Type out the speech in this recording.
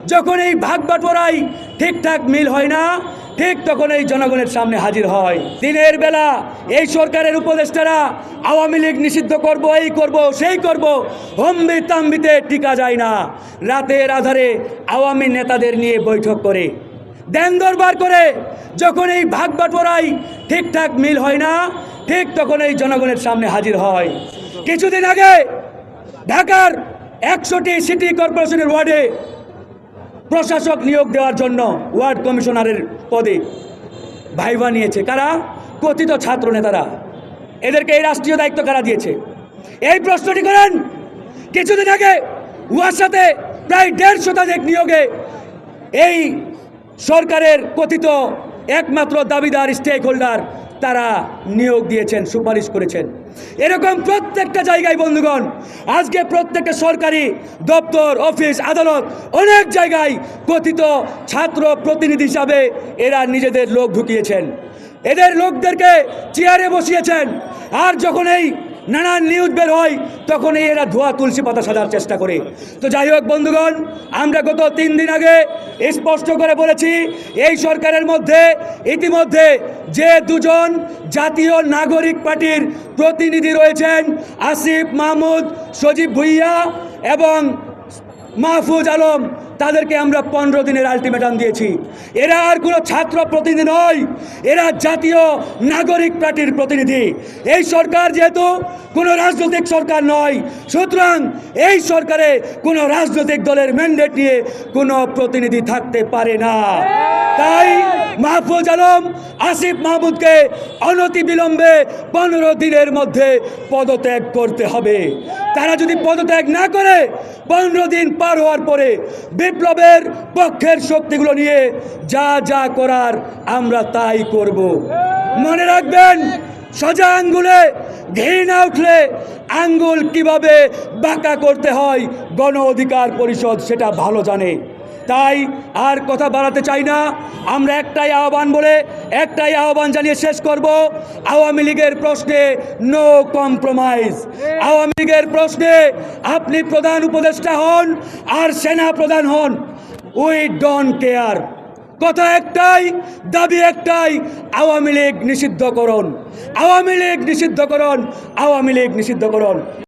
যখন এই ভাগ বাটোয়ারাই ঠিকঠাক মিল হয় না, ঠিক তখন এই জনগণের সামনে হাজির হয়। দিনের বেলা এই সরকারের উপদেষ্টারা আওয়ামী লীগ নিষিদ্ধ করব, এই করব, সেই করব, হম্বি তাম্বিতে টিকা যায় না। রাতের আধারে আওয়ামী নেতাদের নিয়ে বৈঠক করে দেন দরবার করে যখন এই ভাগ বাটোয়ারাই ঠিকঠাক মিল হয় না, ঠিক তখন এই জনগণের সামনে হাজির হয়। কিছুদিন আগে ঢাকার একশোটি সিটি কর্পোরেশনের ওয়ার্ডে প্রশাসক নিয়োগ দেওয়ার জন্য ওয়ার্ড কমিশনারের পদে ভাইভা নিয়েছে। কারা? কথিত ছাত্র নেতারা। এদেরকে এই রাষ্ট্রীয় দায়িত্ব কারা দিয়েছে? এই প্রশ্নটি করেন, কিছুদিন আগে উহার সাথে প্রায় দেড় শতাধিক নিয়োগে এই সরকারের কথিত একমাত্র দাবিদার স্টেক হোল্ডার তারা নিয়োগ দিয়েছেন, সুপারিশ করেছেন। এরকম প্রত্যেকটা জায়গায়, বন্ধুগণ, আজকে প্রত্যেকটা সরকারি দপ্তর, অফিস, আদালত অনেক জায়গায় কথিত ছাত্র প্রতিনিধি হিসাবে এরা নিজেদের লোক ঢুকিয়েছেন। এদের লোকদেরকে চেয়ারে বসিয়েছেন। আর যখন এই নানান নিউজ বের হয়, তখন এরা ধোয়া তুলসী পাতা সাজার চেষ্টা করে। তো যাই হোক বন্ধুগণ, আমরা গত তিন দিন আগে স্পষ্ট করে বলেছি, এই সরকারের মধ্যে ইতিমধ্যে যে দুজন জাতীয় নাগরিক পার্টির প্রতিনিধি রয়েছেন, আসিফ মাহমুদ, সজীব ভুইয়া এবং মাহফুজ আলম তাদেরকে আমরা পনেরো দিনের আলটিমেটাম দিয়েছি। এরা আর কোনো ছাত্র প্রতিনিধি নয়। এরা জাতীয় নাগরিক পার্টির প্রতিনিধি। এই সরকার যেহেতু কোনো রাজনৈতিক সরকার নয়, সুতরাং এই সরকারে কোনো রাজনৈতিক দলের ম্যান্ডেট নিয়ে কোনো প্রতিনিধি থাকতে পারে না। তাই মাহফুজ আলম আসিফ মাহমুদকে অনতি বিলম্বে পনেরো দিনের মধ্যে পদত্যাগ করতে হবে। তারা যদি পদত্যাগ না করে, পনেরো দিন পার হওয়ার পরে বিপ্লবের পক্ষের শক্তিগুলো নিয়ে যা যা করার আমরা তাই করব। মনে রাখবেন, সোজা আঙ্গুলে ঘৃণা উঠলে আঙ্গুল কীভাবে বাঁকা করতে হয় গণ অধিকার পরিষদ সেটা ভালো জানে। তাই আর কথা বাড়াতে চাই না। আমরা একটাই আহ্বান বলে একটাই আহ্বান জানিয়ে শেষ করব। আওয়ামী লীগের প্রশ্নে নো কম্প্রোমাইজ আওয়ামী লীগের প্রশ্নে আপনি প্রধান উপদেষ্টা হন আর সেনা প্রধান হন। উই ডোন্ট কেয়ার কথা একটাই, দাবি একটাই, আওয়ামী লীগ নিষিদ্ধকরণ। আওয়ামী লীগ নিষিদ্ধকরণ, আওয়ামী লীগ নিষিদ্ধকরণ।